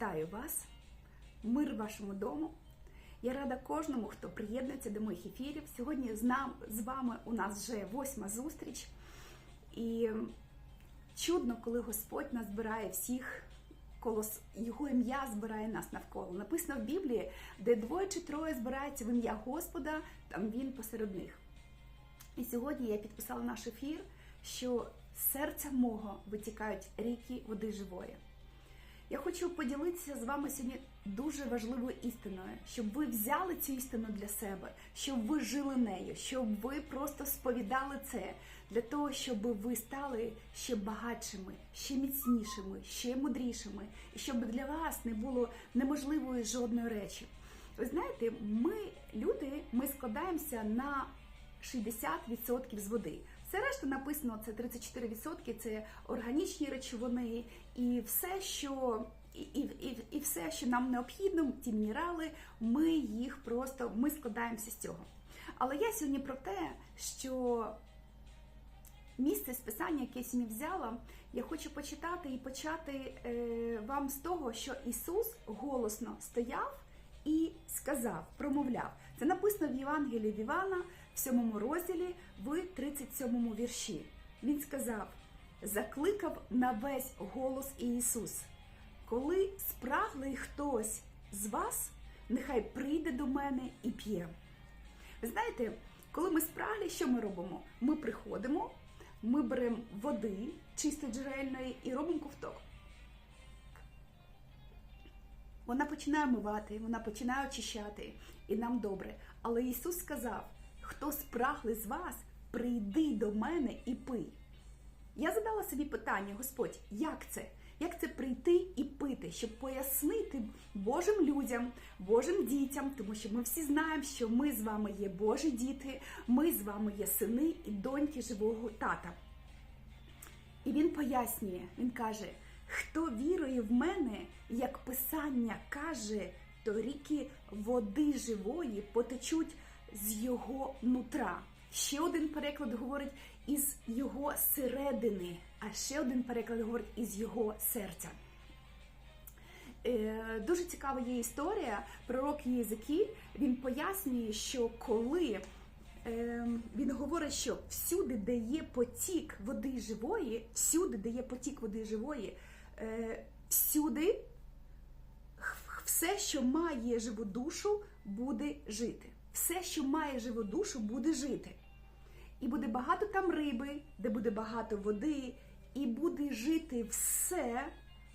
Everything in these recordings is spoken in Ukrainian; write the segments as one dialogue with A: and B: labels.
A: Вітаю вас, мир вашому дому. Я рада кожному, хто приєднується до моїх ефірів. Сьогодні з, нам, з вами у нас вже восьма зустріч. І чудно, коли Господь нас збирає всіх, коло його ім'я збирає нас навколо. Написано в Біблії, де двоє чи троє збираються в ім'я Господа, там він посеред них. І сьогодні я підписала наш ефір, що з серця мого витікають ріки води живої. Я хочу поділитися з вами сьогодні дуже важливою істиною, щоб ви взяли цю істину для себе, щоб ви жили нею, щоб ви просто сповідали це для того, щоб ви стали ще багатшими, ще міцнішими, ще мудрішими, і щоб для вас не було неможливої жодної речі. Ви знаєте, ми, люди, ми складаємося на 60% з води. Все решта написано, це 34%, це органічні речовини і все, що і, і, і, все, що нам необхідно, ті мінерали, ми їх просто ми складаємося з цього. Але я сьогодні про те, що місце списання, яке я сьогодні взяла, я хочу почитати і почати е, вам з того, що Ісус голосно стояв і сказав, промовляв. Це написано в Євангелії Івана, в 7 розділі, в 37 вірші. Він сказав: закликав на весь голос Ісус. Коли спраглий хтось з вас, нехай прийде до мене і п'є. Ви знаєте, коли ми спраглі, що ми робимо? Ми приходимо, ми беремо води чисто джерельної і робимо ковток. Вона починає мивати, вона починає очищати, і нам добре. Але Ісус сказав: хто спраглий з вас, прийди до мене і пий. Я задала собі питання, Господь, як це? Як це прийти і пити, щоб пояснити Божим людям, Божим дітям, тому що ми всі знаємо, що ми з вами є Божі діти, ми з вами є сини і доньки живого тата. І він пояснює, він каже: хто вірує в мене, як Писання каже, то ріки води живої потечуть з його нутра. Ще один переклад говорить із його середини, а ще один переклад говорить із його серця. Е, Дуже цікава є історія. Пророк Єзекіль він пояснює, що коли е, він говорить, що всюди, де є потік води живої, всюди, де є потік води живої, всюди все, що має живу душу, буде жити. Все, що має живу душу, буде жити. І буде багато там риби, де буде багато води, і буде жити все,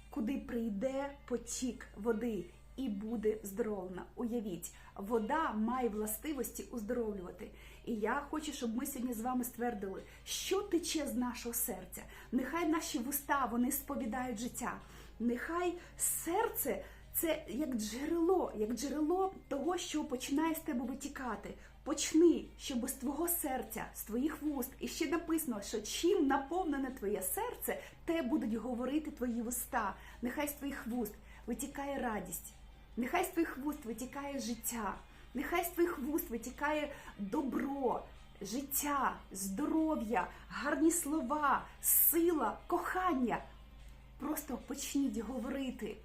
A: куди прийде потік води, і буде здоровлена. Уявіть, вода має властивості уздоровлювати. І я хочу, щоб ми сьогодні з вами ствердили, що тече з нашого серця. Нехай наші вуста вони сповідають життя. Нехай серце це як джерело, як джерело того, що починає з тебе витікати. Почни, щоб з твого серця, з твоїх вуст, і ще написано, що чим наповнене твоє серце, те будуть говорити твої вуста. Нехай з твоїх вуст витікає радість, нехай з твоїх вуст витікає життя, нехай з твоїх вуст витікає добро, життя, здоров'я, гарні слова, сила, кохання. Просто почніть говорити.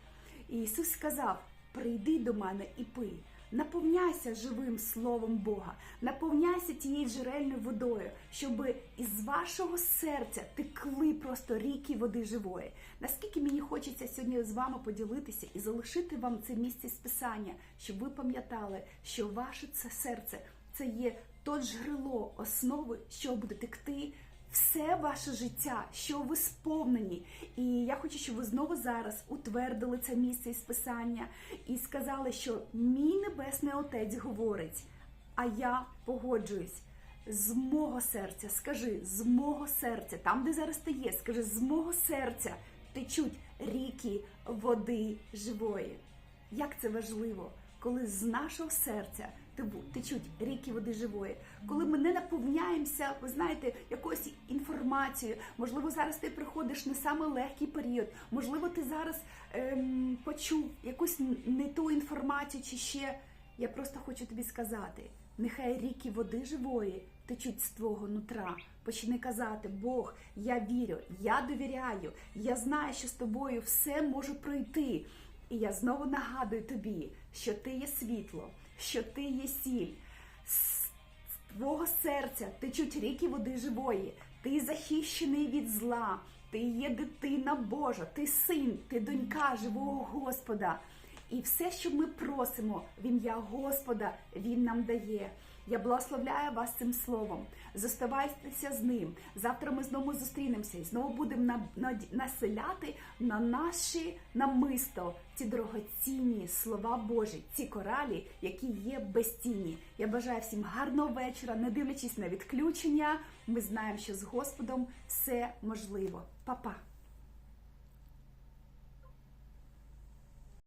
A: І Ісус сказав: прийди до мене і пий. Наповняйся живим словом Бога, наповняйся тією джерельною водою, щоб із вашого серця текли просто ріки води живої. Наскільки мені хочеться сьогодні з вами поділитися і залишити вам це місце з писання, щоб ви пам'ятали, що ваше це серце це є то джерело основи, що буде текти все ваше життя, що ви сповнені. І я хочу, щоб ви знову зараз утвердили це місце із писання і сказали, що мій небесний отець говорить, а я погоджуюсь. З мого серця, скажи, з мого серця, там, де зараз ти є, скажи, з мого серця течуть ріки води живої. Як це важливо, коли з нашого серця течуть ріки води живої, коли ми не наповняємося, ви знаєте, якоюсь інформацією. Можливо, зараз ти приходиш на саме легкий період. Можливо, ти зараз ем, почув якусь не ту інформацію, чи ще я просто хочу тобі сказати: нехай ріки води живої течуть з твого нутра. Почни казати, Бог, я вірю, я довіряю, я знаю, що з тобою все може пройти. І я знову нагадую тобі, що ти є світло, що ти є сіль. З твого серця течуть ріки води живої. Ти захищений від зла, ти є дитина Божа, ти син, ти донька живого Господа. І все, що ми просимо в ім'я Господа, Він нам дає. Я благословляю вас цим словом. Зоставайтеся з ним. Завтра ми знову зустрінемося і знову будемо на, на, населяти на наші намисто ці дорогоцінні слова Божі, ці коралі, які є безцінні. Я бажаю всім гарного вечора, не дивлячись на відключення. Ми знаємо, що з Господом все можливо. Па-па!